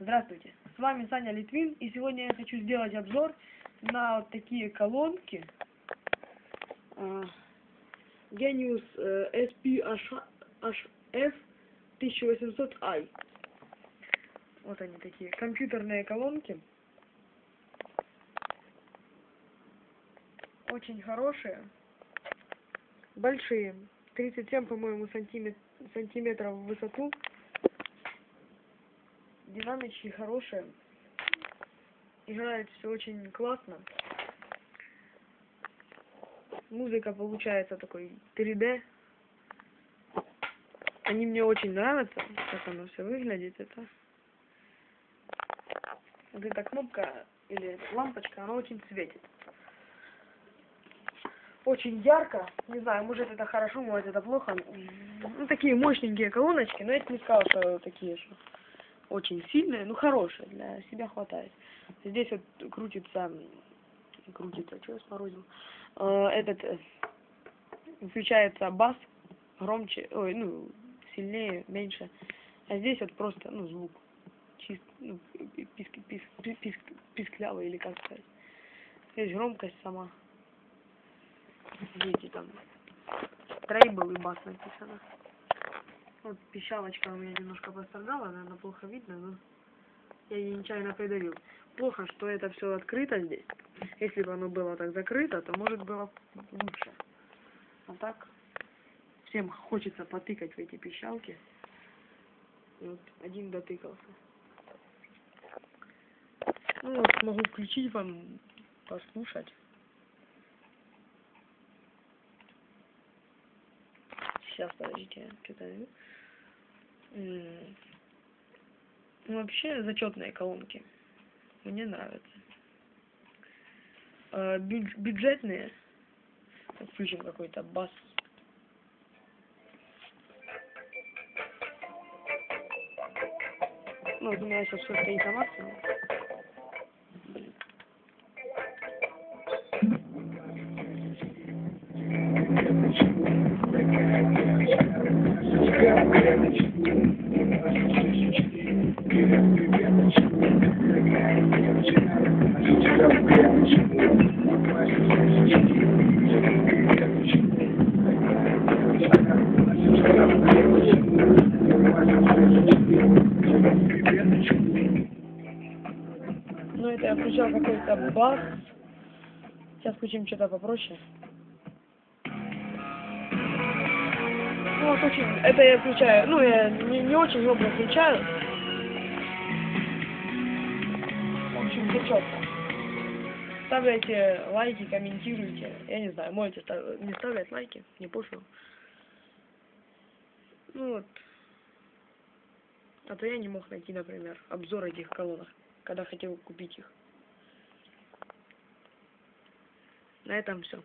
Здравствуйте, с вами Саня Литвин, и сегодня я хочу сделать обзор на вот такие колонки а, Genius э, SPHF 1800i. Вот они такие, компьютерные колонки. Очень хорошие, большие, 37, по-моему, сантиметров, сантиметров в высоту динамички хорошие. Играет все очень классно. Музыка получается такой 3D. Они мне очень нравятся, как оно все выглядит. Это вот эта кнопка или лампочка, она очень светит. Очень ярко. Не знаю, может это хорошо, может это плохо. Ну, такие мощненькие колоночки, но я не сказал, что такие, что очень сильные, ну хорошие, для себя хватает. Здесь вот крутится, крутится, что я сморозил, э, этот, э, включается бас, громче, ой, ну, сильнее, меньше, а здесь вот просто, ну, звук, чист, ну, писк, писк, писк, писклявый или как сказать. Здесь громкость сама. Видите, там трейбл и бас написано. Вот пищалочка у меня немножко пострадала, наверное, плохо видно, но я ее нечаянно придавил. Плохо, что это все открыто здесь. Если бы оно было так закрыто, то может было лучше. А так, всем хочется потыкать в эти пищалки. Вот один дотыкался. Ну вот, могу включить вам, послушать. Сейчас, подождите, что-то... Вообще зачетные колонки. Мне нравятся. А, бюдж бюджетные. Включим какой-то бас. Ну, у меня сейчас все стоит на. Ну, это я включал какой-то бас. Сейчас включим что-то попроще. Вот очень... Это я включаю... Ну, я не, не очень громко включаю. В общем, все четко. Ставляйте лайки, комментируйте. Я не знаю, можете став... не ставлять лайки, не пофиг. Ну вот. А то я не мог найти, например, обзор этих колонок, когда хотел купить их. На этом все.